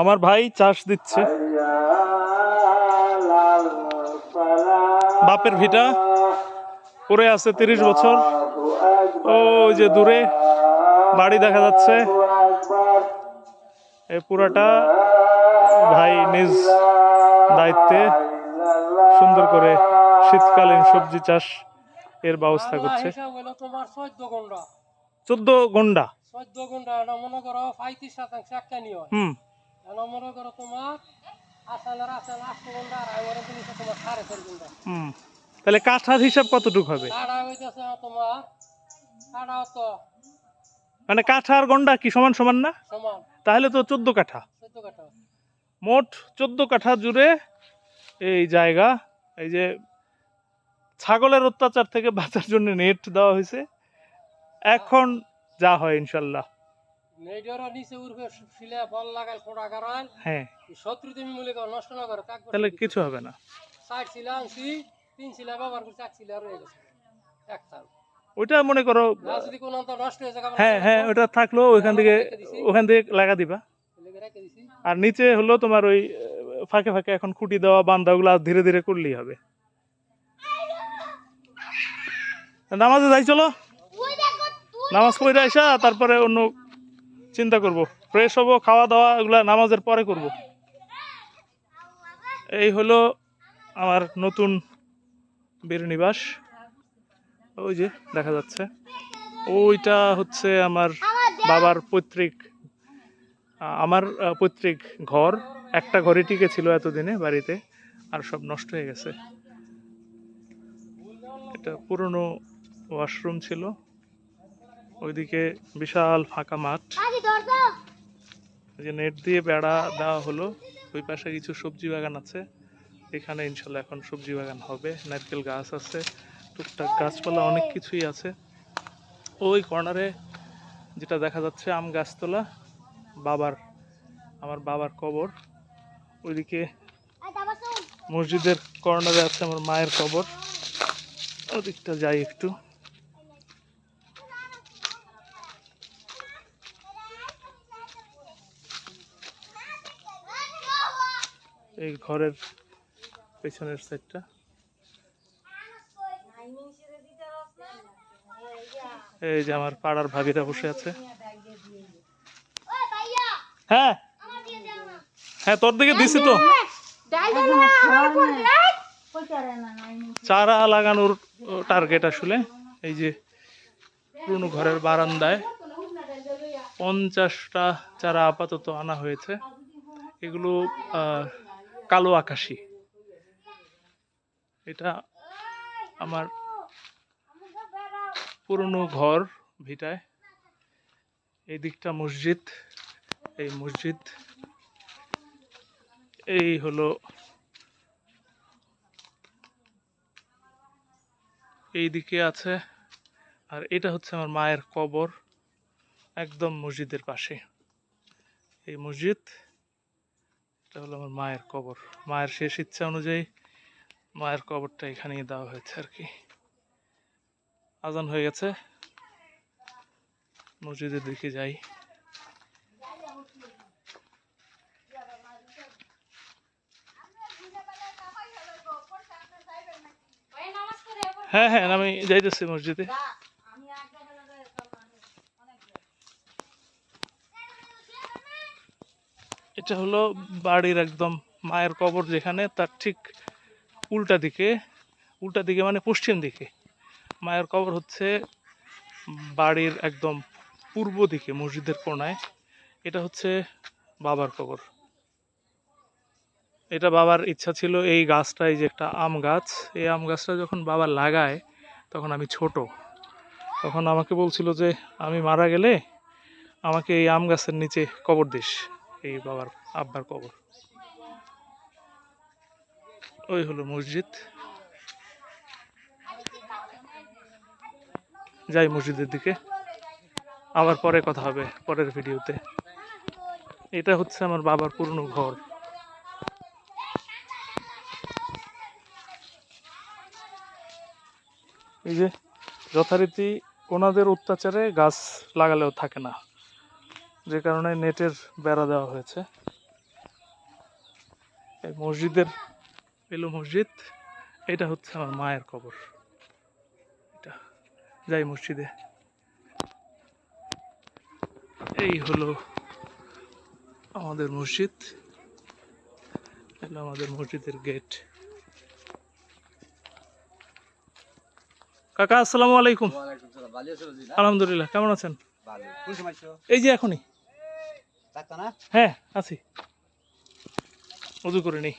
আমার ভাই চাষ দিচ্ছে। বাপের ভিটা পরে আছে তিরিশ বছর। ও যে দূরে বাড়ি দেখা যাচ্ছে। এ পুরাটা ভাই নিজ দায়িত্বে সুন্দর করে শীতকালীন সবজি চাষ এর ব্যবস্থা করছে। চোদ্দ গন্ডা চোদ্দ এটা মনে করো পঁয়ত্রিশ শতাংশ একটা নিয়ম হুম। এটা মনে করো তোমার আসানের আসান আটশো ঘণ্টা আর আমার জিনিস তোমার সাড়ে চার ঘণ্টা। হুম। তাহলে কাঠার হিসাব কতটুকু হবে? হইতেছে তোমার তো মানে কাঠা আর গন্ডা কি সমান সমান না? সমান। তাহলে তো চোদ্দ কাঠা। চোদ্দ কাটা মোট চোদ্দ কাঠা জুড়ে এই জায়গা এই যে ছাগলের অত্যাচার থেকে বাঁচার জন্য নেট দেওয়া হয়েছে। এখন যা হয় ইনশাল্লাহ হ্যাঁ। শত্রু তুমি মূল্য নষ্ট না করো তাহলে কিছু হবে না। ওইটা মনে করো হয়ে হ্যাঁ হ্যাঁ ওটা থাকল ওইখান থেকে ওখান থেকে লাগা দিবা। আর নিচে হলো তোমার ওই ফাঁকে ফাঁকে এখন খুঁটি দেওয়া বান্ধা ধীরে ধীরে করলেই হবে। নামাজে যাই চলো। নামাজ পড়ে আসা তারপরে অন্য চিন্তা করব। ফ্রেশ হব খাওয়া দাওয়া এগুলা নামাজের পরে করব। এই হলো আমার নতুন বীর নিবাস ওই যে দেখা যাচ্ছে। ওইটা হচ্ছে আমার বাবার পৈতৃক আমার পৈতৃক ঘর। একটা ঘরে টিকে ছিল এতদিনে বাড়িতে আর সব নষ্ট হয়ে গেছে। এটা পুরনো ওয়াশরুম ছিল। ওইদিকে বিশাল ফাঁকা মাঠ। যে নেট দিয়ে বেড়া দেওয়া হলো। ওই পাশে কিছু সবজি বাগান আছে। এখানে ইনশাল্লাহ এখন সবজি বাগান হবে। নারকেল গাছ আছে। টুকটাক গাছপালা অনেক কিছুই আছে। ওই কর্নারে যেটা দেখা যাচ্ছে আম গাছতলা। বাবার আমার বাবার কবর। ওইদিকে মসজিদের কর্নারে আছে আমার মায়ের কবর। ওদিকটা যাই একটু। এই ঘরের পেছনের সাইডটা এই যে আমার পাড়ার ভাবিরা বসে আছে। হ্যাঁ? হ্যাঁ তোর দিকে দিছি তো। চারা লাগানোর টার্গেট আসলে। এই যে পুরনো ঘরের বারান্দায় পঞ্চাশটা চারা আপাতত আনা হয়েছে। এগুলো কালো আকাশি। এটা আমার পুরনো ঘর ভিটায়। এই দিকটা মসজিদ। এই মসজিদ। এই হলো এই দিকে আছে। আর এটা হচ্ছে আমার মায়ের কবর, একদম মসজিদের পাশে। এই মসজিদ এটা হলো আমার মায়ের কবর। মায়ের শেষ ইচ্ছা অনুযায়ী মায়ের কবরটা এখানেই দেওয়া হয়েছে আর কি। আজান হয়ে গেছে। মসজিদের দিকে যাই। হ্যাঁ হ্যাঁ আমি যাইতেছি মসজিদে। এটা হলো বাড়ির একদম মায়ের কবর যেখানে, তার ঠিক উল্টা দিকে উল্টা দিকে মানে পশ্চিম দিকে। মায়ের কবর হচ্ছে বাড়ির একদম পূর্ব দিকে, মসজিদের কোনায় এটা হচ্ছে বাবার কবর। এটা বাবার ইচ্ছা ছিল এই গাছটা এই যে একটা আম গাছ। এই আম গাছটা যখন বাবা লাগায়, তখন আমি ছোট। তখন আমাকে বলছিল যে, আমি মারা গেলে আমাকে এই আম গাছের নিচে কবর দিস। এই বাবার আব্বার কবর। ওই হলো মসজিদ। যাই মসজিদের দিকে। আবার পরে কথা হবে পরের ভিডিওতে। এটা হচ্ছে আমার বাবার পুরনো ঘর। এই যে যথারীতি ওনাদের অত্যাচারে গাছ লাগালেও থাকে না। যে কারণে নেটের বেড়া দেওয়া হয়েছে। এই মসজিদের এলো মসজিদ এটা হচ্ছে আমার মায়ের কবর। এটা যাই মসজিদে। এই হলো আমাদের মসজিদ। এলো আমাদের মসজিদের গেট। কাকা আসসালামু আলাইকুম। আলহামদুলিল্লাহ কেমন আছেন? এই যে এখনই। হ্যাঁ আছি। উজু করে নেই।